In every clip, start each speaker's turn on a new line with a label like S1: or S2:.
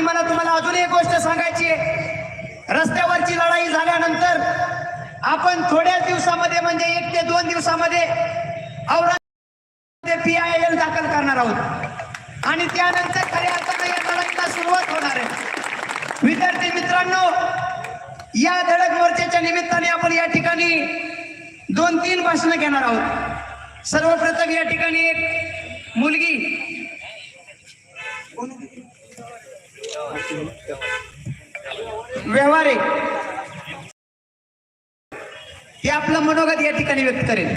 S1: आणि मला तुम्हाला अजून एक गोष्ट सांगायची आहे. रस्त्यावरची लढाई झाल्यानंतर आपण थोड्याच दिवसामध्ये म्हणजे एक ते दोन दिवसामध्ये औरंगाबाद पी आय एल दाखल करणार आहोत. आणि त्यानंतर खऱ्या अर्थानं या लढाईला सुरुवात होणार आहे. विद्यार्थी मित्रांनो या धडक मोर्चाच्या निमित्ताने आपण या ठिकाणी दोन तीन भाषणं घेणार आहोत. सर्वप्रथम या ठिकाणी एक मुलगी व्यवहारिक ते आपलं मनोगत या ठिकाणी व्यक्त करेल.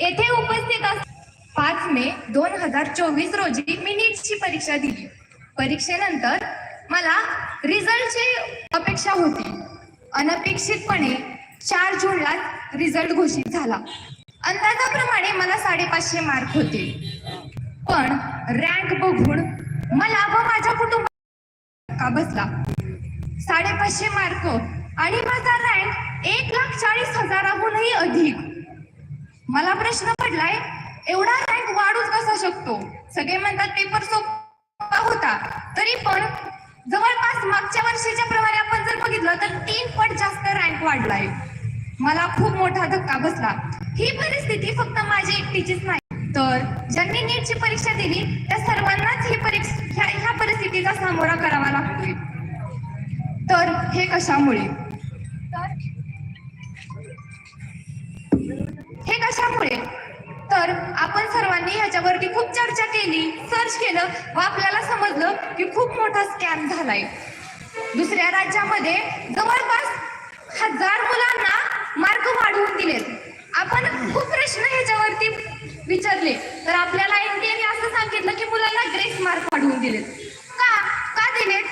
S2: येथे उपस्थित अस पाच मे दोन हजार चोवीस रोजी मी नीटची परीक्षा दिली. परीक्षेनंतर मला रिझल्टची अपेक्षा होती. अनपेक्षितपणे चार जूनला रिझल्ट घोषित झाला. अंदाजाप्रमाणे मला साडेपाचशे मार्क होते. पण रँक बघून मला व माझ्या कुटुंबा बसला? साडेपाचशे मार्क आणि माझा रँक एक लाख चाळीस हजाराहूनही अधिक. मला प्रश्न पडलाय एवढा रँक वाढूच कसा शकतो? सगळे म्हणतात पेपर सोपा होता तरी पण जवळपास मागच्या वर्षीच्या प्रमाणे आपण जर बघितलं तर तीन पट जास्त रँक वाढलाय. मला खूप मोठा धक्का बसला. ही परिस्थिती फक्त माझी एकटीचीच नाही. तर ज्यांनी नीटची परीक्षा दिली त्या सर्वांनाच ही परीक्षा ह्या ह्या परिस्थितीचा सामोरा करावा लागतोय. तर हे कशामुळे? तर हे कशामुळे? तर आपण सर्वांनी ह्याच्यावरती खूप चर्चा केली सर्च केलं व आपल्याला समजलं की खूप मोठा स्कॅम झालाय. दुसऱ्या राज्यामध्ये जवळपास हजार मुलांना मार्क वाढवून दिलेत. आपण खूप प्रश्न ह्याच्यावरती विचारले. तर आपल्याला एनटीएने असं सांगितलं की मुलांना ग्रेस मार्क वाढवून दिलेत. का? का दिलेत?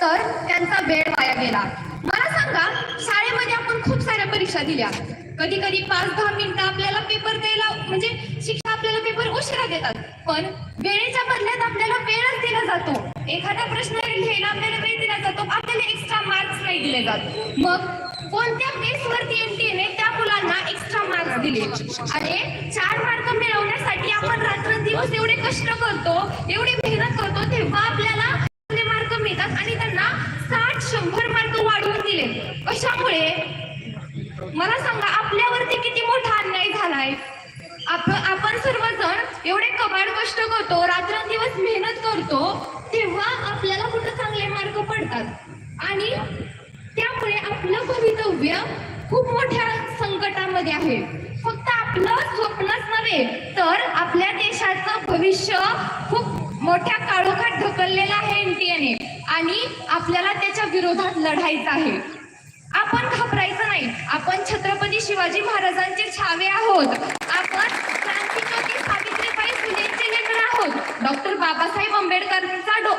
S2: तर त्यांचा वेळ वाया गेला. मला सांगा शाळेमध्ये आपण खूप साऱ्या परीक्षा दिल्या. कधी कधी पाच दहा मिनिटं आपल्याला पेपर द्यायला म्हणजे शिक्षक आपल्याला पेपर उशिरा देतात. पण वेळेच्या बदल्यात आपल्याला वेळच दिला जातो. एखादा प्रश्न लिहायला आपल्याला वेळ दिला जातो. आपल्याला एक्स्ट्रा मार्क्स नाही दिले जात. मग कोणत्या बेसवरती एनटीएने त्या मुलांना एक्स्ट्रा मार्क्स दिले? आणि चार मार्क मिळवण्यासाठी आपण रात्रंदिवस एवढे कष्ट करतो एवढी मेहनत करतो तेव्हा आपल्याला चांगले मार्क मिळतात आणि त्यांना साठ शंभर मार्क वाढवून दिले. कशामुळे? मला सांगा आपल्यावरती किती मोठा अन्याय झालाय? आपण सर्वजण एवढे कबाड कष्ट करतो रात्रंदिवस मेहनत करतो तेव्हा आपल्याला कुठं चांगले मार्क पडतात? आणि आपलं भवितव्य खूप मोठ्या संकटामध्ये आहे. फक्त आपलं स्वप्नच नव्हे तर आपल्या देशाचं भविष्य खूप मोठ्या काळोखात ढकललेलं आहे एनटीएने आणि आपल्याला त्याच्या विरोधात लढायचं आहे. आपण घाबरायचं नाही. आपण छत्रपती शिवाजी महाराजांचे छावे आहोत. आपण आहोत डॉक्टर बाबासाहेब आंबेडकरांचा डो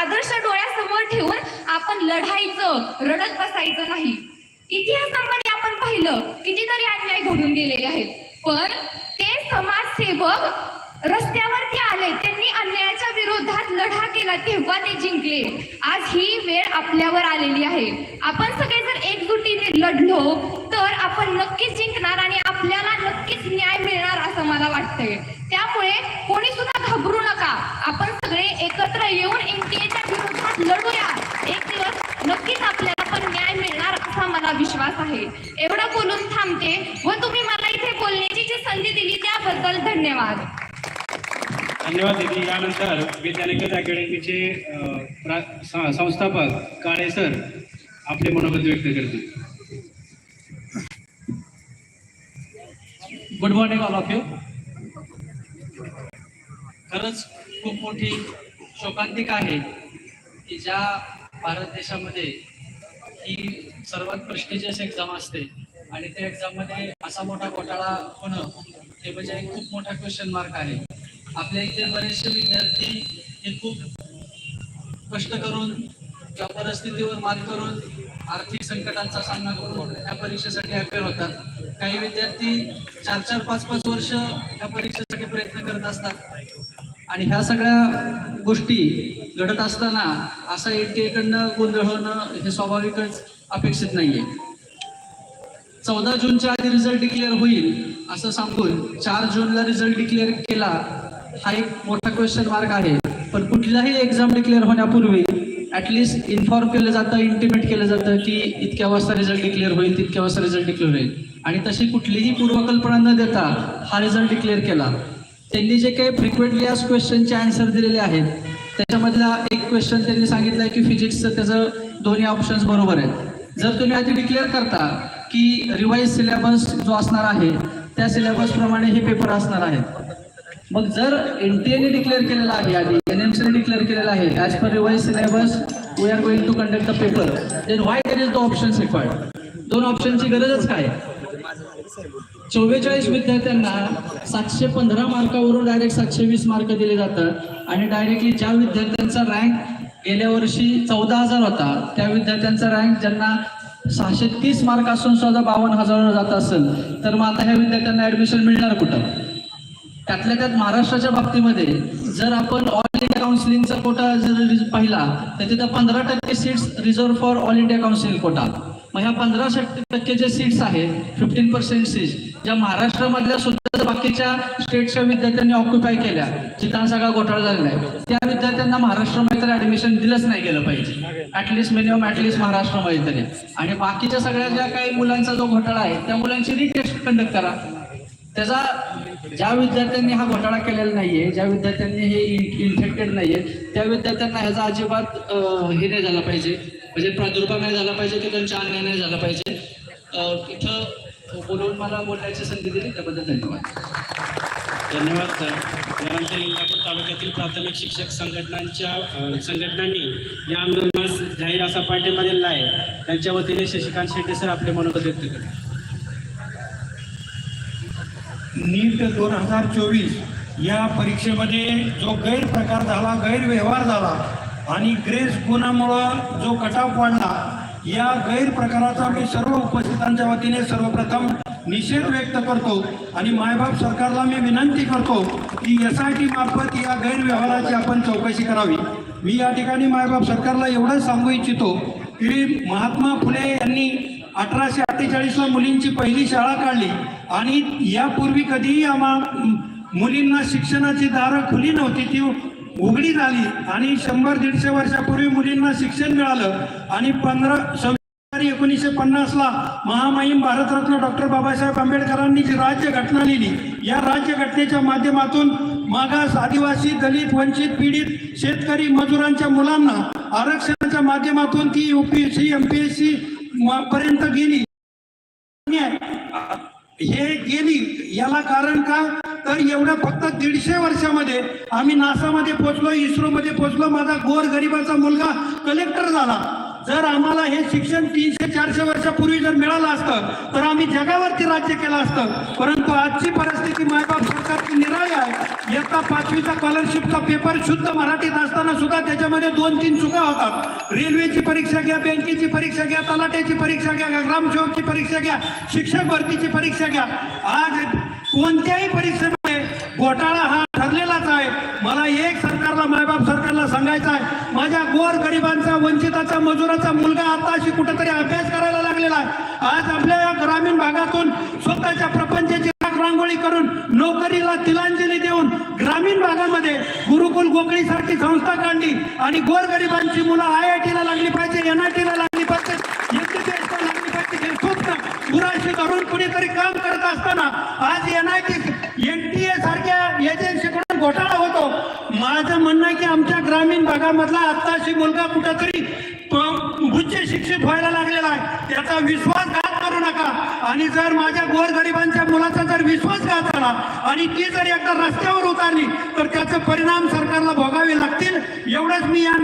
S2: आदर्श डोळ्यासमोर ठेवून आपण लढायचं रडत बसायचं नाही. इतिहासामध्ये आपण पाहिलं कितीतरी अन्याय घडून गेलेले आहेत. पण ते समाजसेवक रस्त्यावरती आले त्यांनी अन्यायाच्या विरोधात लढा केला तेव्हा ते जिंकले. आज ही वेळ आपल्यावर आलेली आहे. आपण सगळे जर एकजुटीने लढलो तर आपण नक्कीच जिंकणार आणि आपल्याला नक्कीच न्याय मिळणार असं मला वाटतंय त्यामुळे कोणी सुद्धा घाबरू नका आपण सगळे एकत्र येऊन एनटीएच्या विरोधात लढूया. एक दिवस नक्कीच आपल्याला पण न्याय मिळणार असा मला विश्वास आहे. एवढं बोलून थांबते व तुम्ही मला इथे बोलण्याची जी संधी दिली त्याबद्दल धन्यवाद.
S3: धन्यवाद दीदी. यानंतर विद्यानिकेत अकॅडमीचे संस्थापक काळे सर आपले मनोगत व्यक्त करतील.
S4: Good morning all of you खरंच खूप मोठी शोकांतिका आहे की ज्या भारत देशामध्ये ही सर्वात प्रेस्टिजियस एक्झाम असते. आणि त्या एक्झाममध्ये असा मोठा घोटाळा होणं हे म्हणजे एक खूप मोठा क्वेश्चन मार्क आहे. आपल्या इथे बरेचसे विद्यार्थी हे खूप कष्ट करून किंवा परिस्थितीवर मात करून आर्थिक संकटांचा सामना करून या परीक्षेसाठी अपेअर होतात. काही विद्यार्थी चार चार पाच पाच वर्ष या परीक्षेसाठी प्रयत्न करत असतात. आणि ह्या सगळ्या गोष्टी घडत असताना असा एनटीए कडनं गोंधळ होणं हे स्वाभाविकच अपेक्षित नाहीये. चौदा जूनच्या आधी रिझल्ट डिक्लेअर होईल असं सांगून चार जूनला रिझल्ट डिक्लेअर केला हा एक मोठा क्वेश्चन मार्क आहे. पण कुठल्याही एक्झाम डिक्लेअर होण्यापूर्वी ऍटलिस्ट इन्फॉर्म केलं जातं इंटिमेट केलं जातं की इतक्या वाजता रिझल्ट डिक्लेअर होईल तितक्या वाजता रिझल्ट डिक्लेअर होईल. आणि तशी कुठलीही पूर्वकल्पना न देता हा रिझल्ट डिक्लेअर केला. त्यांनी जे काही फ्रिक्वेंटली आज क्वेश्चनचे आन्सर दिलेले आहेत त्याच्यामधला एक क्वेश्चन त्यांनी सांगितलं आहे की फिजिक्सचं त्याचं दोन्ही ऑप्शन्स बरोबर आहेत. जर तुम्ही आधी डिक्लेअर करता की रिवाईज सिलेबस जो असणार आहे त्या सिलेबस प्रमाणे हे पेपर असणार आहेत मग जर एनटीएने डिक्लेअर केलेला आहे आधी एनएमसीने डिक्लेअर केलेला आहे as per revise syllabus we are going to conduct the paper then why there is the options required दोन ऑप्शनची गरजच काय? चव्वेचाळीस विद्यार्थ्यांना सातशे पंधरा मार्कावरून डायरेक्ट सातशे वीस मार्क दिले जातात. आणि डायरेक्टली ज्या विद्यार्थ्यांचा रँक गेल्या वर्षी चौदा हजार होता त्या विद्यार्थ्यांचा रँक ज्यांना सहाशे तीस मार्क असून सुद्धा बावन्न हजारावर जात असेल तर मग आता ह्या विद्यार्थ्यांना ऍडमिशन मिळणार कुठं? त्यातल्या त्यात महाराष्ट्राच्या बाबतीमध्ये जर आपण ऑल इंडिया काउन्सिलिंगचा कोटा जर पाहिला तर तिथं पंधरा टक्के seats reserve for all India counselling quota मग ह्या पंधरा टक्के जे सीट्स आहेत फिफ्टीन पर्सेंट सीट्स ज्या महाराष्ट्रामधल्या सुद्धा बाकीच्या स्टेटच्या विद्यार्थ्यांनी ऑक्युपाय केल्या जिथं सगळा घोटाळा झालेला आहे त्या विद्यार्थ्यांना महाराष्ट्रामध्ये तर ऍडमिशन दिलंच नाही गेलं पाहिजे. ऍटलिस्ट मिनिमम ऍटलिस्ट महाराष्ट्रामध्ये तरी. आणि बाकीच्या सगळ्या ज्या काही मुलांचा जो घोटाळा आहे त्या मुलांची रिटेस्ट कंडक्ट करा. त्याचा ज्या विद्यार्थ्यांनी हा घोटाळा केलेला नाहीये ज्या विद्यार्थ्यांनी हे इन्फेक्टेड नाहीये त्या विद्यार्थ्यांना ह्याचा अजिबात हे नाही झाला पाहिजे. म्हणजे प्रादुर्भाव नाही झाला पाहिजे की त्यांचा अन्याय नाही झाला पाहिजे. तिथं इथं बोलून मला बोलण्याची संधी दिली त्याबद्दल धन्यवाद.
S3: धन्यवाद सर. यानंतर इंदापूर तालुक्यातील प्राथमिक शिक्षक संघटनांच्या संघटनांनी या आंदोलनास जाहीर असा पाठिंबा दिलेला आहे. त्यांच्या वतीने शशिकांत शेट्टी सर आपले मनोगत व्यक्त करतात.
S5: नीट दोन हजार चोवीस या परीक्षेमध्ये जो गैरप्रकार झाला गैरव्यवहार झाला आणि ग्रेस गुन्हामुळं जो कटाव वाढला या गैरप्रकाराचा मी सर्व संस्थांच्या वतीने सर्वप्रथम निषेध व्यक्त करतो आणि मायबाप सरकारला मी विनंती करतो की एस आय टी मार्फत या गैरव्यवहाराची आपण चौकशी करावी. मी या ठिकाणी मायबाप सरकारला एवढंच सांगू इच्छितो की महात्मा फुले यांनी अठराशे अठ्ठेचाळीसला मुलींची पहिली शाळा काढली आणि यापूर्वी कधीही आम्हा मुलींना शिक्षणाची दारं खुली नव्हती ती उघडी झाली आणि शंभर दीडशे वर्षापूर्वी मुलींना शिक्षण मिळालं आणि पंधरा एकोणीसशे पन्नासला महामहिम भारतरत्न डॉक्टर बाबासाहेब आंबेडकरांनी जी राज्य घटना लिहिली या राज्य घटनेच्या माध्यमातून मागास आदिवासी दलित वंचित पीडित शेतकरी मजुरांच्या मुलांना आरक्षणाच्या माध्यमातून ती युपीएससी एमपीएससी पर्यंत गेली. हे गेली याला कारण का? तर एवढ्या फक्त दीडशे वर्षामध्ये आम्ही नासामध्ये पोहोचलो इस्रोमध्ये पोहोचलो माझा गोर गरिबाचा मुलगा कलेक्टर झाला. जर आम्हाला हे शिक्षण तीनशे चारशे वर्षापूर्वी जर मिळालं असतं तर आम्ही जगावरती राज्य केलं असतं. परंतु आजची परिस्थिती मायबाप सरकारची निराळी आहे. इयत्ता पाचवीचा स्कॉलरशिपचा पेपर शुद्ध मराठीत असताना सुद्धा त्याच्यामध्ये दोन तीन चुका होतात. रेल्वेची परीक्षा घ्या बँकेची परीक्षा घ्या तलाट्याची परीक्षा घ्या ग्रामसेवकची परीक्षा घ्या शिक्षक भरतीची परीक्षा घ्या. आज कोणत्याही परीक्षेमध्ये घोटाळा हा ठरलेलाच आहे. मला एक सरकारला मायबाप सरकारला सांगायचं आहे माझ्या गोर गरिबांचा वंचिताचा मजुराचा मुलगा आताशी कुठेतरी अभ्यास करायला लागलेला आहे. आज आपल्या या ग्रामीण भागातून स्वतःच्या प्रपंचाची रांगोळी करून नोकरीला तिलांजली देऊन ग्रामीण भागामध्ये गुरुकुल गोकळी सारखी संस्था काढली आणि गोरगरिबांची मुलं आय आय टीला लागली पाहिजे एन आय टीला लागली पाहिजे MBBS लागली पाहिजे हे स्वप्न पुराशी धरून कुणीतरी काम करत असताना आज N I T N T A सारख्या एजन्सीकडून घोटाळा होतो. माझं म्हणणं आहे की आमच्या ग्रामीण भागामधला आत्ताशी मुलगा कुठंतरी उच्च शिक्षित व्हायला लागलेला आहे. त्याचा विश्वासघात करू नका. आणि जर माझ्या गोरगरिबांच्या मुलाचा जर विश्वासघात झाला आणि ती जर एकदा रस्त्यावर उतारली तर त्याचे परिणाम सरकारला भोगावे लागतील. एवढंच मी या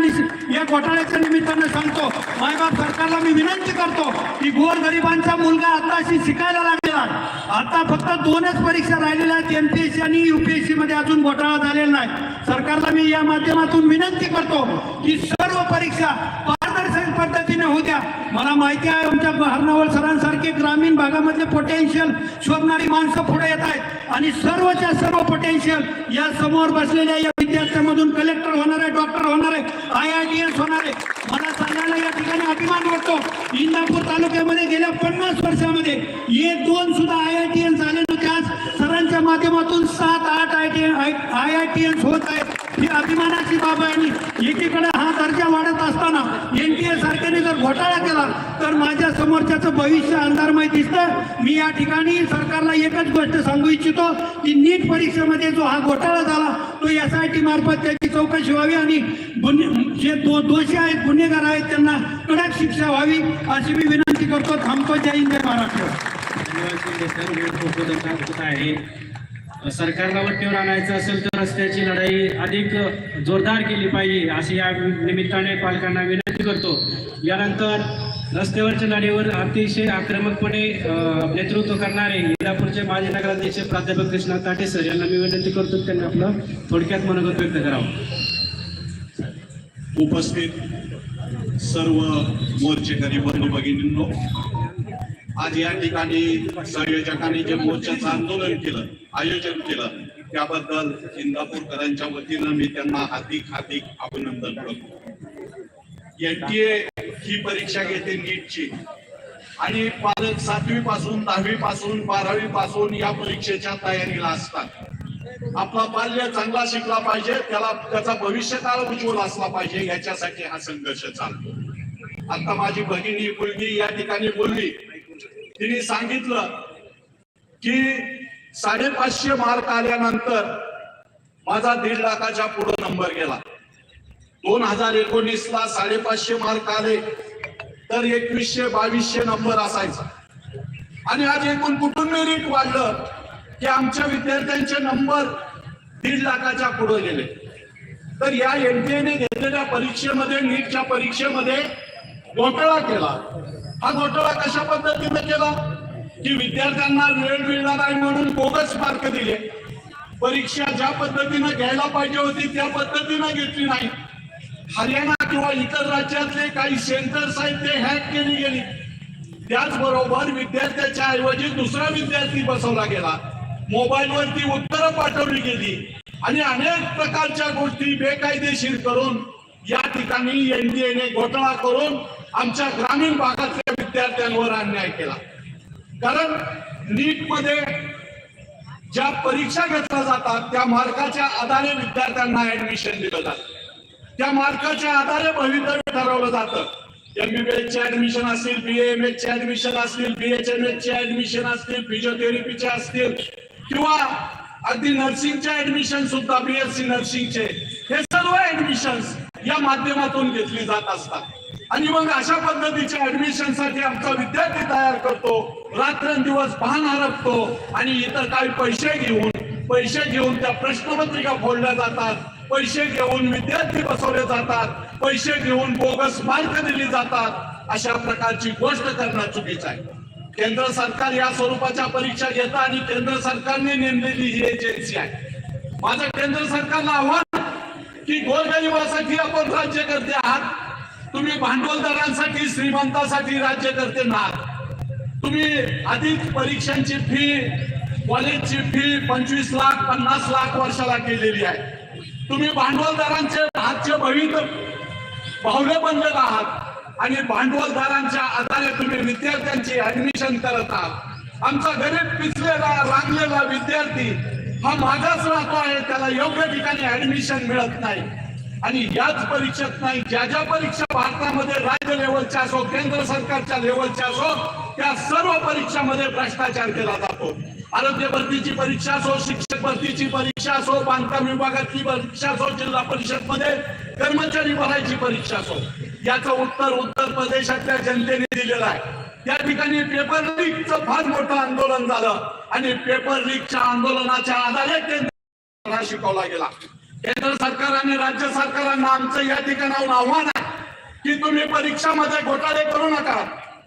S5: या घोटाळ्याच्या निमित्तानं सांगतो. मायबाप सरकारला मी विनंती करतो की गोरगरिबांचा मुलगा आत्ताशी शिकायला लागला आहे आता फक्त दोनच परीक्षा राहिलेल्या आहेत एमपीएससी आणि युपीएससी मध्ये अजून घोटाळा झालेला नाही. सरकारला मी या माध्यमातून विनंती करतो की सर्व परीक्षा पारदर्शक पद्धतीने होऊ द्या. मला माहिती आहे आमच्या हरनावळ सरांसारखे ग्रामीण भागामधले पोटेन्शियल शोधणारी माणसं पुढे येत आहेत. आणि सर्वच्या सर्व पोटेन्शियल या समोर बसलेल्या या विद्यार्थ्यामधून कलेक्टर होणार आहे डॉक्टर होणार आहे आय आय टी एस होणार आहे. मला सांगायला या ठिकाणी अभिमान वाटतो. इंदापूर तालुक्यामध्ये गेल्या पन्नास वर्षामध्ये एक दोन सुद्धा आय आय टी एस झाले नव्हते. आज सरांच्या माध्यमातून सात आठ I T I I T S होत आहेत. ही अभिमानाची बाब आहे आणि एकीकडे हा दर्जा वाढत असताना एन टी ए सारख्याने जर घोटाळा केला तर माझ्या समोरच्याचं भविष्य अंधारमय दिसतं. मी या ठिकाणी सरकारला एकच गोष्ट सांगू इच्छितो की नीट परीक्षेमध्ये जो हा घोटाळा झाला तो एस आय टी मार्फत त्याची चौकशी व्हावी आणि गुन्हे जे दो दोषी आहेत गुन्हेगार आहेत त्यांना कडक शिक्षा व्हावी अशी मी विनंती करतो. थांबतो. जय हिंद जय महाराष्ट्र.
S3: आहे सरकारला वट्टीवर आणायचं असेल तर रस्त्याची लढाई अधिक जोरदार केली पाहिजे अशी या निमित्ताने पालकांना विनंती करतो. यानंतर रस्त्यावरच्या नाडीवर अतिशय आक्रमकपणे नेतृत्व करणारे इंदापूरचे माजी नगराध्यक्ष प्राध्यापक कृष्णा ताटे सर यांना मी विनंती करतो त्यांनी आपलं थोडक्यात मनोगत व्यक्त करावं.
S6: उपस्थित सर्व मोर्चेकरी बंधू भगिनींनो आज या ठिकाणी संयोजकांनी जे मोर्चाचं आंदोलन केलं आयोजन केलं त्याबद्दल इंदापूरकरांच्या वतीनं मी त्यांना हार्दिक हार्दिक अभिनंदन करतो. एनटीए ही परीक्षा घेते नीटची. आणि पालक सातवी पासून दहावी पासून बारावी पासून या परीक्षेच्या तयारीला असतात. आपला बाल्य चांगला शिकला पाहिजे त्याला त्याचा भविष्यकाळ उज्ज्वल असला पाहिजे याच्यासाठी हा संघर्ष चालतो. आता माझी भगिनी मुलगी या ठिकाणी बोलली. तिने सांगितलं की साडेपाचशे मार्क आल्यानंतर माझा दीड लाखाच्या पुढे नंबर गेला. दोन हजार एकोणीस ला साडेपाचशे मार्क आले. तर एकवीसशे बावीसशे नंबर असायचा. आणि आज एकूण कुठून मेरिट वाढलं? की आमच्या विद्यार्थ्यांचे नंबर दीड लाखाच्या पुढे गेले. तर या एनटीएने घेतलेल्या परीक्षेमध्ये नीटच्या परीक्षेमध्ये घोटाळा केला. हा घोटाळा कशा पद्धतीने केला? की विद्यार्थ्यांना वेळ मिळणार आहे म्हणून बोगस मार्क दिले. परीक्षा ज्या पद्धतीनं घ्यायला पाहिजे होती त्या पद्धतीनं घेतली नाही. हरियाणा किंवा इतर राज्यातले काही सेंटर आहेत ते हॅक केली गेली. त्याचबरोबर विद्यार्थ्याच्या ऐवजी दुसरा विद्यार्थी बसवला गेला. मोबाईलवरती उत्तरं पाठवली गेली. आणि अनेक प्रकारच्या गोष्टी बेकायदेशीर करून या ठिकाणी एनडीएने घोटाळा करून आमच्या ग्रामीण भागातल्या विद्यार्थ्यांवर अन्याय केला. कारण नीटमध्ये ज्या परीक्षा घेतल्या जातात त्या मार्काच्या आधारे विद्यार्थ्यांना ऍडमिशन दिलं जातं. त्या मार्काच्या आधारे भवितव्य ठरवलं जातं. एमबीबीएस चे ऍडमिशन असतील बी एम चे ऍडमिशन असतील बी एच एम चे ऍडमिशन असतील फिजिओथेरपीचे असतील किंवा अगदी नर्सिंगचे ऍडमिशन सुद्धा बीएससी नर्सिंगचे हे सर्व ऍडमिशन या माध्यमातून घेतली जात असतात. आणि मग अशा पद्धतीच्या ऍडमिशनसाठी आमचा विद्यार्थी तयार करतो रात्रंदिवस भान हरपतो आणि इतर काही पैसे घेऊन पैसे घेऊन त्या प्रश्नपत्रिका फोडल्या जातात. पैसे घेऊन विद्यार्थी बसवले जातात पैसे घेऊन बोगस मार्क दिली जातात अशा प्रकारची गोष्ट करणं चुकीचं आहे. केंद्र सरकार या स्वरूपाच्या परीक्षा घेतं आणि केंद्र सरकारने नेमलेली ही एजन्सी आहे. माझं केंद्र सरकारला आव्हान की गोरगरिबासाठी आपण राज्य करते आहात. तुम्ही भांडवलदारांसाठी श्रीमंतासाठी राज्य करते आहात. तुम्ही अधिक परीक्षांची फी कॉलेजची फी पंचवीस लाख पन्नास लाख वर्षाला केलेली आहे. तुम्ही भांडवलदारांचे हातचे भवित बाहुले बनलेला आहात. आणि भांडवलदारांच्या आधारे तुम्ही विद्यार्थ्यांची ऍडमिशन करत आहात. आमचा गरीब पिचलेला रांगलेला विद्यार्थी हा मागास राहतो आहे त्याला योग्य ठिकाणी ऍडमिशन मिळत नाही. आणि याच परीक्षेत नाही ज्या ज्या परीक्षा भारतामध्ये राज्य लेवलच्या असो केंद्र सरकारच्या लेवलच्या असो त्या सर्व परीक्षामध्ये भ्रष्टाचार केला जातो. आरोग्य भरतीची परीक्षा असो शिक्षक भरतीची परीक्षा असो बांधकाम विभागातली परीक्षा असो जिल्हा परिषदमध्ये कर्मचारी भरायची परीक्षा असो. याचं उत्तर उत्तर प्रदेशातल्या जनतेने दिलेलं आहे. त्या ठिकाणी पेपर लीकचं फार मोठं आंदोलन झालं आणि पेपर लीकच्या आंदोलनाच्या आधारे केंद्र शिकवला गेला. केंद्र सरकार आणि राज्य सरकारांना आमचं या ठिकाणाहून आव्हान आहे की तुम्ही परीक्षामध्ये घोटाळे करू नका.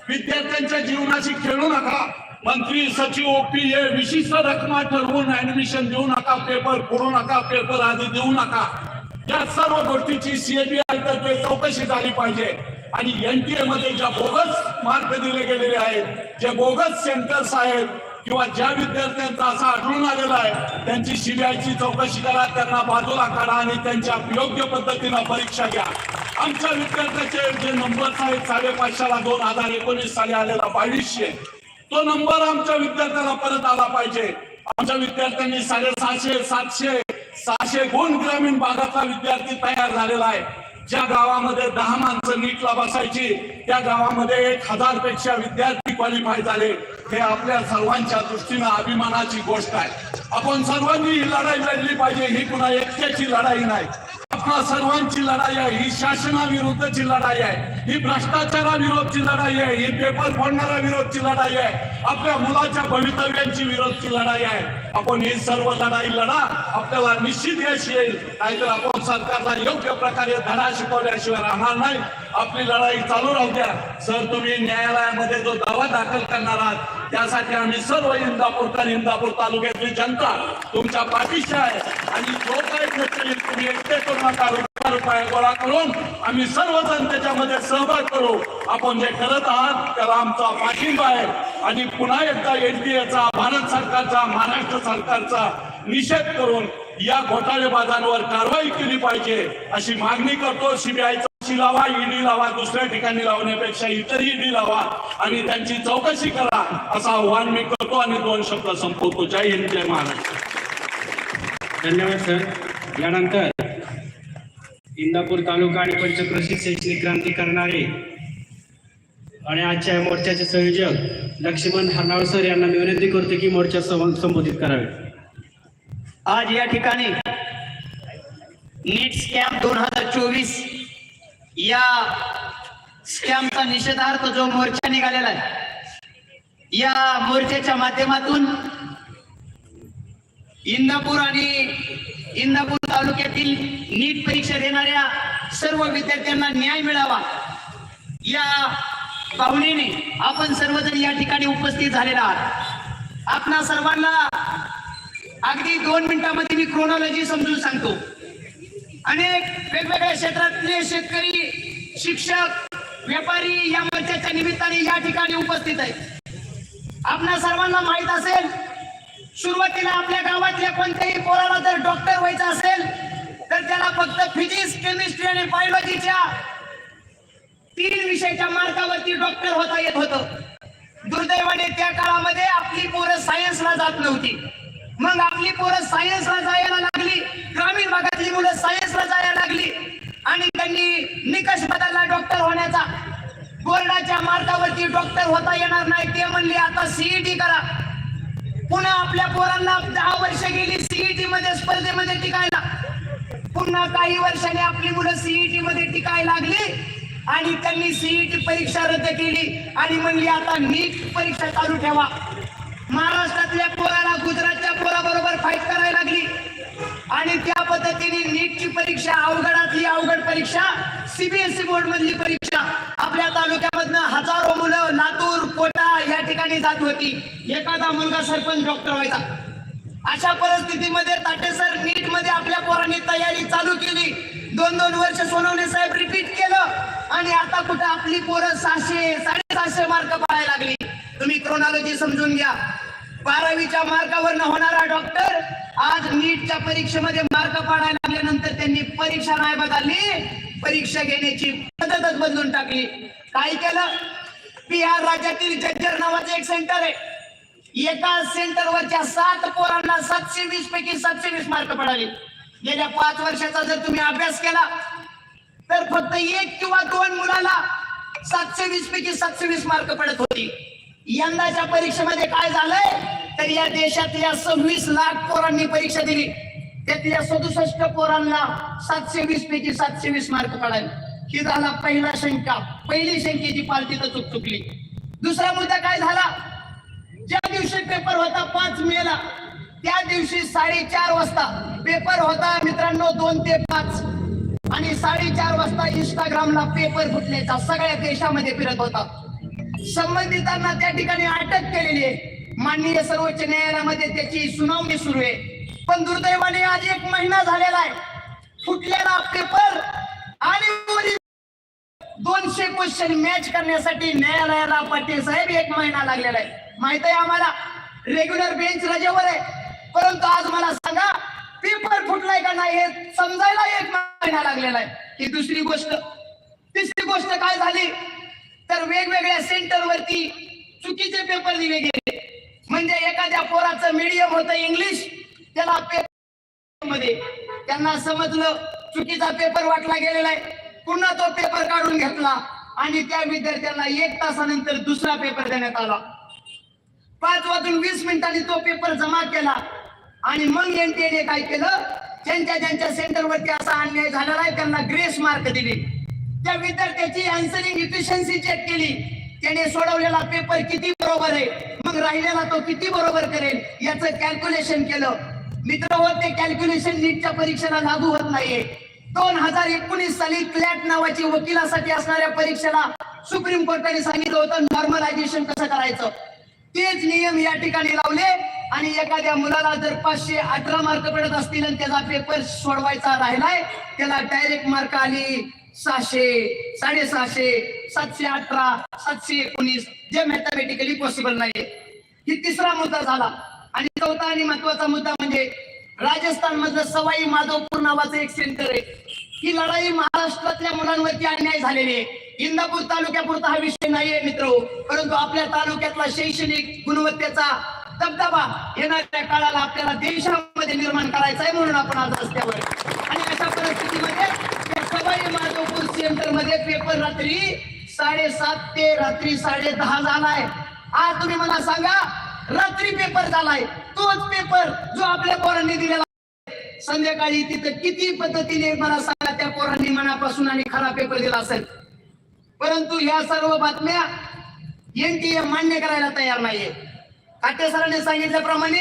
S6: विद्यार्थ्यांच्या जीवनाशी खेळू नका. मंत्री सचिव ओपीए विशिष्ट रकमा ठरवून ऍडमिशन देऊ नका पेपर फोडू नका पेपर आधी देऊ नका. या सर्व गोष्टीची सीएबीआय तर्फे चौकशी झाली पाहिजे. आणि एनटीए मध्ये ज्या बोगस मार्क दिले गेलेले आहेत जे बोगस सेंटर्स आहेत किंवा ज्या विद्यार्थ्यांचा असा आढळून आलेलं आहे त्यांची सीबीआयची चौकशी करा त्यांना बाजूला काढा आणि त्यांच्या योग्य पद्धतीनं परीक्षा घ्या. आमच्या विद्यार्थ्याचे जे नंबर आहेत साडेपाचशेला दोन हजार एकोणीस साली आलेला बावीसशे तो नंबर आमच्या विद्यार्थ्याला परत आला पाहिजे. आमच्या विद्यार्थ्यांनी साडेसहाशे सातशे सहाशे गुण ग्रामीण भागातला विद्यार्थी तयार झालेला आहे. ज्या गावामध्ये दहा माणसं नीटला बसायची त्या गावामध्ये एक हजारपेक्षा विद्यार्थी क्वालिफाय झाले. हे आपल्या सर्वांच्या दृष्टीनं अभिमानाची गोष्ट आहे. आपण सर्वांनी ही लढाई लढली पाहिजे ही पुन्हा एकट्याची लढाई नाही. आपल्या सर्वांची लढाई आहे ही शासनाविरुद्धची लढाई आहे ही भ्रष्टाचाराविरोधची लढाई आहे ही पेपर फोडणाऱ्या विरोधची लढाई आहे आपल्या मुलाच्या भवितव्यांची विरोधची लढाई आहे. आपण ही सर्व लढाई लढा आपल्याला निश्चित यश येईल. नाहीतर आपण सरकारला योग्य प्रकारे धडा शिकवल्याशिवाय राहणार नाही. आपली लढाई चालू राहू द्या. सर तुम्ही न्यायालयामध्ये जो दावा दाखल करणार आहात त्यासाठी आम्ही सर्व इंदापूरकर इंदापूर तालुक्यातली जनता तुमच्या पाठीशी आहे. आणि जो काही खर्च येईल तुम्ही एकटे करून नका रुपया गोळा करून आम्ही सर्वजण त्याच्यामध्ये सहभाग करू. आपण जे करत आहात त्याला आमचा पाठिंबा आहे. आणि पुन्हा एकदा एनडीएचा भारत सरकारचा महाराष्ट्र सरकारचा निषेध करून या घोटाळेबाजांवर कारवाई केली पाहिजे अशी मागणी करतो सीबीआयचा लावा ईडी लावा दुसऱ्या ठिकाणी लावण्यापेक्षा इतर ईडी लावा आणि त्यांची चौकशी करा असं आव्हान मी करतो आणि दोन शब्द संपवतो. जय हिंद जय महाराष्ट्र.
S3: धन्यवाद सर. यानंतर इंदापूर तालुका आणि पंचक्रोशी शैक्षणिक क्रांती करणारे आणि आजच्या मोर्चाचे संयोजक लक्ष्मण हरनाळ सर यांना मी विनंती करतो की मोर्चा सं- संबोधित करावे.
S1: आज या ठिकाणी नीट स्कॅम दोन हजार चोवीस या स्कॅमचा निषेधार्थ जो मोर्चा निघालेला आहे या मोर्चाच्या माध्यमातून इंदापूर आणि इंदापूर तालुक्यातील नीट परीक्षा देणाऱ्या सर्व विद्यार्थ्यांना न्याय मिळावा. या पाहुणीने आपण सर्वजण या ठिकाणी उपस्थित झालेला आहात. आपणा सर्वांना अगदी दोन मिनिटांमध्ये मी क्रोनॉलॉजी समजून सांगतो. अनेक वेगवेगळ्या क्षेत्रातले शेतकरी शिक्षक व्यापारी या मोर्चाच्या निमित्ताने या ठिकाणी उपस्थित आहेत. आपणा सर्वांना माहीत असेल सुरुवातीला आपल्या गावातल्या कोणत्याही पोराला जर डॉक्टर व्हायचं असेल तर त्याला फक्त फिजिक्स केमिस्ट्री आणि बायोलॉजीच्या तीन विषयाच्या मार्कावरती डॉक्टर होता येत होतं. दुर्दैवाने त्या काळामध्ये आपली पोरं सायन्सला जात नव्हती. मग आपली पोरं सायन्सला जायला लागली ग्रामीण भागातली मुलं सायन्सला जायला लागली. आणि त्यांनी निकष बदलला डॉक्टर होण्याचा. बोर्डाच्या मार्गावरती डॉक्टर होता येणार नाही ते म्हणले आता सीईटी करा. पुन्हा आपल्या पोरांना दहा वर्ष गेली सीईटी मध्ये स्पर्धेमध्ये टिकायला. पुन्हा काही वर्षांनी आपली मुलं सीईटी मध्ये टिकायला लागली आणि त्यांनी सीईटी परीक्षा रद्द केली आणि म्हणली आता नीट परीक्षा चालू ठेवा. महाराष्ट्रातल्या पोराला गुजरातच्या पोराबरोबर फाईट करायला लागली. आणि त्या पद्धतीने नीटची परीक्षा अवघडातली अवघड परीक्षा सीबीएसई बोर्ड मधली परीक्षा. आपल्या तालुक्यामधनं हजारो मुलं लातूर कोटा या ठिकाणी जात होती. एखादा मुलगा सरपंच डॉक्टर व्हायचा. अशा परिस्थितीमध्ये ताटेसर नीटमध्ये आपल्या पोरांनी तयारी चालू केली. दोन दोन वर्ष सोनवणे साहेब रिपीट केलं. आणि आता कुठं आपली पोरं सहाशे साडेसहाशे मार्क पाहायला लागली. तुम्ही क्रोनॉलॉजी समजून घ्या. बारावीच्या मार्कावर होणारा डॉक्टर आज नीटच्या परीक्षेमध्ये मार्क पाडायला लागल्यानंतर त्यांनी परीक्षा नाही बदलली. परीक्षा घेण्याची पद्धतच बदलून टाकली. काय केलं? बिहार राज्यातील जज्जर नावाचं एक सेंटर आहे. एका सेंटरवरच्या सात पोरांना सातशे वीस पैकी सातशे वीस मार्क पडाले. गेल्या पाच वर्षाचा जर तुम्ही अभ्यास केला तर फक्त एक किंवा दोन मुलाला सातशे वीस पैकी सातशे वीस मार्क पडत होती. यंदाच्या परीक्षेमध्ये काय झालंय? तर या देशातल्या सव्वीस लाख पोरांनी परीक्षा दिली. त्यातल्या सदुसष्ट पोरांना सातशे वीस पैकी सातशे वीस मार्क पडाले ही झाला पहिला शंका. पहिली शंकेची पालती तर चुक चुकली दुसरा मुद्दा काय झाला? ज्या दिवशी पेपर होता पाच मे ला त्या दिवशी साडेचार वाजता पेपर होता मित्रांनो दोन ते पाच. आणि साडेचार वाजता इंस्टाग्रामला पेपर फुटल्याचा सगळ्या देशामध्ये फिरत होता. संबंधितांना त्या ठिकाणी अटक केलेली आहे. माननीय सर्वोच्च न्यायालयामध्ये त्याची सुनावणी सुरू आहे. पण दुर्दैवाने आज एक महिना झालेला आहे. फुटलेला पेपर आणि दोनशे क्वेश्चन मॅच करण्यासाठी न्यायालयाला पाटील साहेब एक महिना लागलेला आहे. माहीत आहे आम्हाला? रेग्युलर बेंच रजेवर आहे. परंतु आज मला सांगा पेपर फुटलाय का नाही हे समजायला एक महिना लागलेला आहे. ही दुसरी गोष्ट. तिसरी गोष्ट काय झाली? तर वेगवेगळ्या सेंटरवरती चुकीचे पेपर दिले गेले. म्हणजे एखाद्या पोराचं मीडियम होतं इंग्लिश त्याला पेपरमध्ये. त्यांना समजलं चुकीचा पेपर वाटला गेलेला आहे. पुन्हा तो पेपर काढून घेतला आणि त्या विद्यार्थ्यांना एक तासानंतर दुसरा पेपर देण्यात आला. पाच वाजून वीस मिनिटांनी तो पेपर जमा केला आणि मग एनटीएने काय केलं? ज्यांच्या ज्यांच्या सेंटरवरती असा अन्याय झालेला आहे त्यांना ग्रेस मार्क दिले. त्या विद्यार्थ्याची आन्सरिंग इफिशियन्सी चेक केली. त्याने सोडवलेला पेपर किती बरोबर आहे? मग राहिलेला तो किती बरोबर करेल? याचं कॅल्क्युलेशन केलं. मित्र हो ते कॅल्क्युलेशन नीटच्या परीक्षेला लागू होत नाहीये. दोन हजार एकोणीस साली क्लॅट नावाची वकिलासाठी असणाऱ्या परीक्षेला सुप्रीम कोर्टाने सांगितलं होतं नॉर्मलायझेशन कसं करायचं? तेच नियम या ठिकाणी लावले आणि एखाद्या मुलाला जर पाचशे अठरा मार्क पडत असतील आणि त्याचा पेपर सोडवायचा राहिलाय त्याला डायरेक्ट मार्क आली. सहाशे साडेसहाशे सातशे अठरा सातशे एकोणीस जे मॅथमॅटिकली पॉसिबल नाही ही तिसरा मुद्दा झाला. आणि चौथा आणि महत्त्वाचा मुद्दा म्हणजे राजस्थान मधलं सवाई माधवपूर नावाचं एक सेंटर आहे. ही लढाई महाराष्ट्रातल्या मुलांवरती अन्याय झालेली आहे. इंदापूर तालुक्यापुरता हा विषय नाहीये मित्र. परंतु आपल्या तालुक्यातला शैक्षणिक गुणवत्तेचा दबदबा येणाऱ्या काळाला आपल्याला देशामध्ये निर्माण करायचा आहे म्हणून आपण आज रस्त्यावर. आणि अशा परिस्थितीमध्ये त्या माधवपूर सेंटरमध्ये पेपर रात्री साडेसात ते रात्री साडे दहा झालाय. आज तुम्ही मला सांगा रात्री पेपर झालाय. तोच पेपर जो आपल्या पोरांनी दिलेला संध्याकाळी तिथं किती पद्धतीने मला सांगा त्या पोरांनी मनापासून आणि खरा पेपर दिला असेल. परंतु ह्या सर्व बातम्या एनटीए मान्य करायला तयार नाहीये. काटे सरांनी सांगितल्याप्रमाणे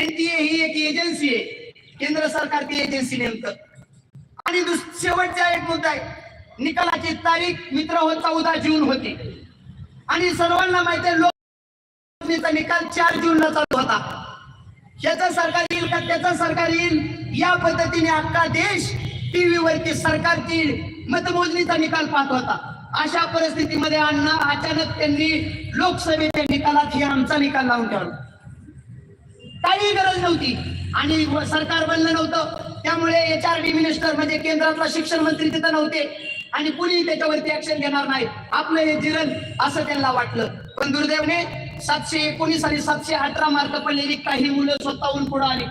S1: एनटीए ही एक एजन्सी आहे. केंद्र सरकारची एजन्सी नेमकं. आणि दुस- शेवटचा एक मुद्दा आहे. निकालाची तारीख मित्र हो चौदा जून होती. आणि सर्वांना माहिती आहे निकाल चार जूनला चालू होता. याचं सरकार येईल का? त्याचं सरकार येईल. या पद्धतीने अख्खा देश टीव्ही वरती सरकारची मतमोजणीचा निकाल पाहत होता. अशा परिस्थितीमध्ये अण्णा अचानक त्यांनी लोकसभेच्या निकालात हे आमचा निकाल लावून ठेवला. काही गरज नव्हती. आणि सरकार बनलं नव्हतं. त्यामुळे एच आर डी मिनिस्टर म्हणजे केंद्रातला शिक्षण मंत्री तिथं नव्हते. आणि कुणी त्याच्यावरती ऍक्शन घेणार नाही. आपलं हे जिरण असं त्यांना वाटलं. पण दुर्दैवने सातशे एकोणीस आणि सातशे अठरा मार्क पडलेली काही मुलं स्वतःहून पुढे आली.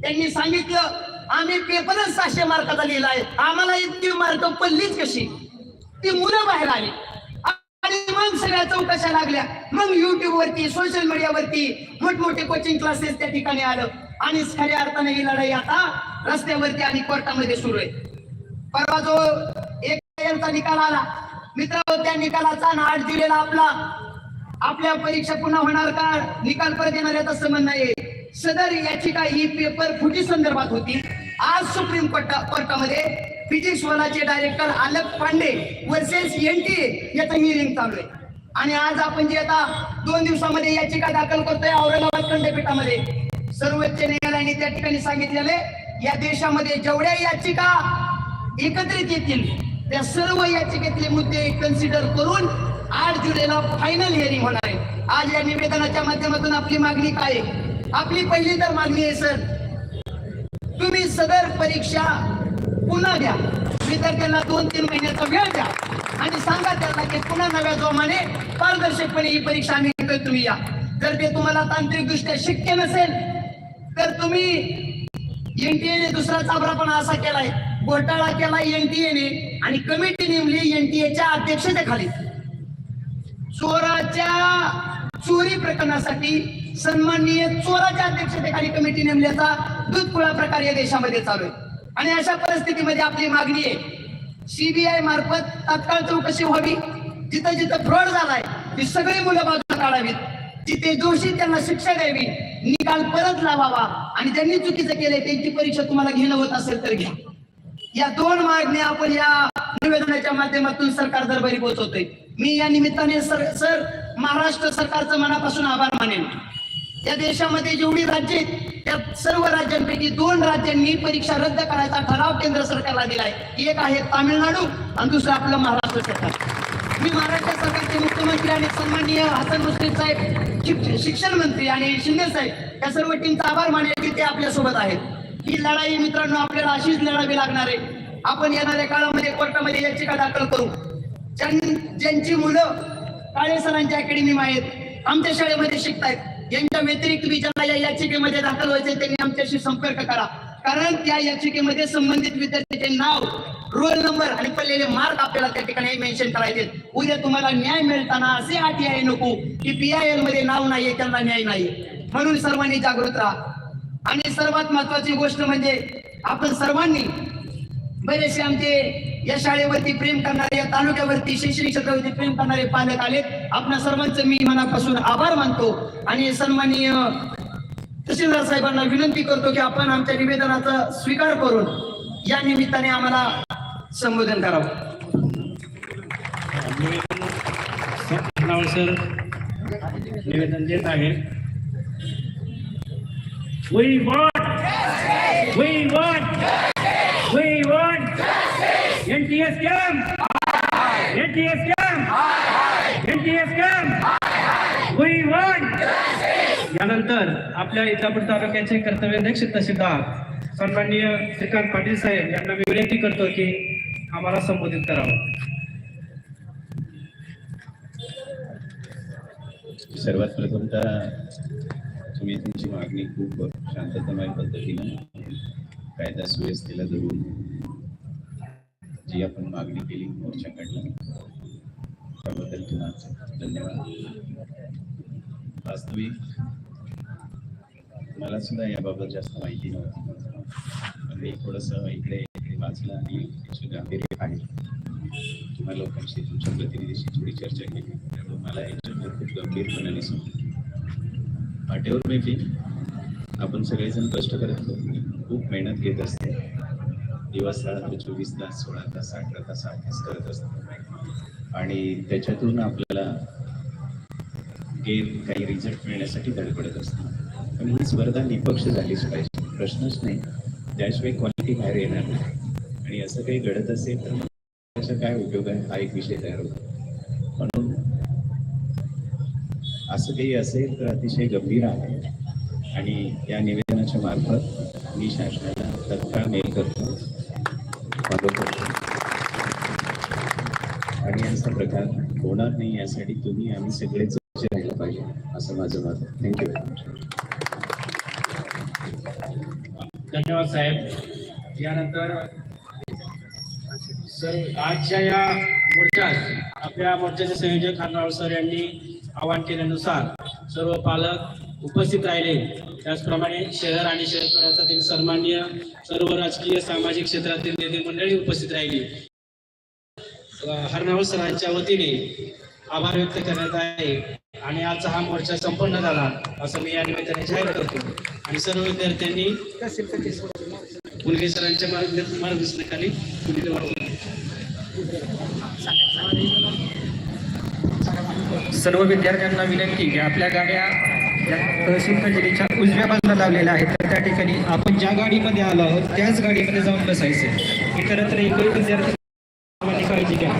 S1: त्यांनी सांगितलं आम्ही पेपरच सहाशे मार्काचा लिहिलाय आम्हाला इतकी मार्क पडलीच कशी? ती मुलं बाहेर आली. आणि मग सगळ्या चौकशा लागल्या. मग युट्यूब वरती सोशल मीडियावरती मोठमोठे कोचिंग क्लासेस त्या ठिकाणी आलं. आणि खऱ्या अर्थाने ही लढाई आता रस्त्यावरती आणि कोर्टामध्ये सुरू आहे. परवा जो एक यांचा निकाल आला मित्र त्या निकालाचा आणि आठ जुलैला आपला. आपल्या परीक्षा पुन्हा होणार का? निकाल परत येणार याचा संबंध नाही सदर याचिका ही पेपर फुटी संदर्भात होती. आज सुप्रीम कोर्टा कोर्टामध्ये physics वनाचे director Alakh Pandey versus N T याचं हिअरिंग चालू आहे. आणि आज आपण जे आता दोन दिवसामध्ये याचिका दाखल करतोय औरंगाबाद खंडपीठामध्ये. सर्वोच्च न्यायालयाने त्या ठिकाणी सांगितलेले या देशामध्ये जेवढ्या याचिका एकत्रित येतील त्या सर्व याचिकेतले मुद्दे कन्सिडर करून आठ जुलैला फायनल हिअरिंग होणार आहे. आज या निवेदनाच्या माध्यमातून आपली मागणी काय आहे? आपली पहिली तर मागणी आहे सर तुम्ही सदर परीक्षा पुन्हा द्या विद्यार्थ्यांना दोन तीन महिन्याचा वेळ द्या. आणि सांगा त्यांना की पुन्हा नव्या जोमाने पारदर्शकपणे ही परीक्षा आम्ही घेतोय तुम्ही या. जर ते तुम्हाला तांत्रिकदृष्ट्या शक्य नसेल तर तुम्ही एनटीएने दुसरा चाबरापणा असा केलाय. घोटाळा केलाय एनटीएने आणि कमिटी नेमली एनटीएच्या अध्यक्षतेखाली. चोराच्या चोरी प्रकरणासाठी सन्माननीय चोराच्या अध्यक्षतेखाली कमिटी नेमल्याचा दूधपुळा प्रकार या देशामध्ये चालू आहे. आणि अशा परिस्थितीमध्ये आपली मागणी आहे सीबीआय मार्फत तात्काळ चौकशी व्हावी. जिथं जिथं फ्रॉड झालाय ती सगळी मुलं बाजूला काढावीत. जिथे दोषी त्यांना शिक्षा द्यावी निकाल परत लावावा. आणि ज्यांनी चुकीचं केलंय त्यांची परीक्षा तुम्हाला घेणं होत असेल तर घ्या. या दोन मागण्या आपण या निवेदनाच्या माध्यमातून सरकार दरबारी पोहोचवतोय. मी या निमित्ताने सर सर महाराष्ट्र सरकारचं मनापासून आभार मानेन. या देशामध्ये जेवढी राज्य आहेत त्या सर्व राज्यांपैकी दोन राज्यांनी परीक्षा रद्द करायचा ठराव केंद्र सरकारला दिलाय. एक आहे तामिळनाडू आणि दुसरं आपलं महाराष्ट्र सरकार. मी महाराष्ट्र सरकारचे मुख्यमंत्री आणि सन्माननीय हसन मुश्रीफ साहेब शिक्षण मंत्री आणि शिंदे साहेब या सर्व टीमचा आभार मानेल की ते आपल्यासोबत आहेत. ही लढाई मित्रांनो आपल्याला अशीच लढावी लागणार आहे. आपण येणाऱ्या काळामध्ये कोर्टामध्ये याचिका दाखल करू? ज्यांची मुलं काळे सरांच्या अकॅडमी आहेत आमच्या शाळेमध्ये शिकतायत यांच्या व्यतिरिक्त मी ज्यांना या याचिकेमध्ये दाखल व्हायचे त्यांनी आमच्याशी संपर्क करा. कारण त्या याचिकेमध्ये संबंधित विद्यार्थ्याचे नाव रोल नंबर आणि पडलेले मार्क आपल्याला त्या ठिकाणी मेन्शन करायचे उद्या तुम्हाला न्याय मिळताना असे अटी आहे नको की पीआयएलमध्ये नाव नाहीये त्यांना न्याय नाही म्हणून सर्वांनी जागृत राहा. आणि सर्वात महत्वाची गोष्ट म्हणजे आपण सर्वांनी बरेचसे आमचे या शाळेवरती प्रेम करणारे या तालुक्यावरती शैक्षणिक क्षेत्रावरती प्रेम करणारे पालक आलेत. आपल्या सर्वांचं मी मनापासून आभार मानतो. आणि सन्माननीय तहसीलदार साहेबांना विनंती करतो की आपण आमच्या निवेदनाचा स्वीकार करून या निमित्ताने आम्हाला संबोधन करावं.
S3: निवेदन सर निवेदन देत आहे. We want, we want, we want NTS camp, NTS camp, NTS camp, we want. यानंतर आपल्या इंदापूर तालुक्याचे कर्तव्यदक्ष तहसीलदार सन्माननीय श्रीकांत पाटील साहेब यांना विनंती करतो की आम्हाला संबोधित करावं.
S7: सर्वात प्रथमतः तुम्ही तुमची मागणी खूप शांततामय पद्धतीनं कायदा सुव्यवस्थेला धरून जी आपण मागणी केली मोर्चाकडनं त्याबद्दल तुम्हाला धन्यवाद. वास्तविक मला सुद्धा याबाबत जास्त माहिती नव्हती. पण मी थोडंसं इकडे इकडे वाचलं आणि त्याची गांभीर्य आहे तुम्हा लोकांशी तुमच्या प्रतिनिधीशी थोडी चर्चा केली. त्यामुळे मला याच्यावर खूप गंभीरपणाने समजलं. पाठ्यावर माहिती आपण सगळेजण कष्ट करत होतो खूप मेहनत घेत असते. दिवस रात्र चोवीस तास सोळा तास अठरा तास अभ्यास करत असतो. आणि त्याच्यातून आपल्याला गेम काही रिझल्ट मिळण्यासाठी धडपडत असतो. पण ही स्पर्धा निपक्ष झालीच पाहिजे. प्रश्नच नाही. त्याशिवाय क्वालिटी बाहेर येणार नाही. आणि असं काही घडत असेल तर त्याचा काय उपयोग आहे? हा एक विषय तयार होतो. म्हणून असं काही असेल तर अतिशय गंभीर आहे. आणि या निवेदनाच्या मार्फत मी शासनाला तत्काळ मेल करतो. मागवतो आणि असा प्रकार होणार नाही यासाठी तुम्ही आम्ही सगळेच राहिलं पाहिजे असं माझं मत थँक्यू
S3: धन्यवाद साहेब. यानंतर सर आजच्या या मोर्चात आपल्या मोर्चाचे संयोजक हरनाळ सर यांनी आवाहन केल्यानुसार सर्व पालक उपस्थित राहिले. त्याचप्रमाणे शहर आणि शहर परिसरातील सन्मान्य सर्व राजकीय सामाजिक क्षेत्रातील नेते मंडळी उपस्थित राहिली. हरनाळ सरांच्या वतीने आभार व्यक्त करण्यात आहे आणि आजचा हा मोर्चा संपन्न झाला असं मी या निमित्ताने जाहीर करतो. आणि सर्व विद्यार्थ्यांनी मुलगे सरांच्या मार्गदर्शन मार्गदर्शनाखाली
S8: सर्व विद्यार्थ्यांना विनंती की आपल्या गाड्या तहसील कचेरीच्या उजव्या बाजूला लावलेल्या आहेत. तर त्या ठिकाणी आपण ज्या गाडीमध्ये आलो आहोत त्याच गाडीमध्ये जाऊन बसायचे इतरत्र एकही विद्यार्थी काळजी घ्या.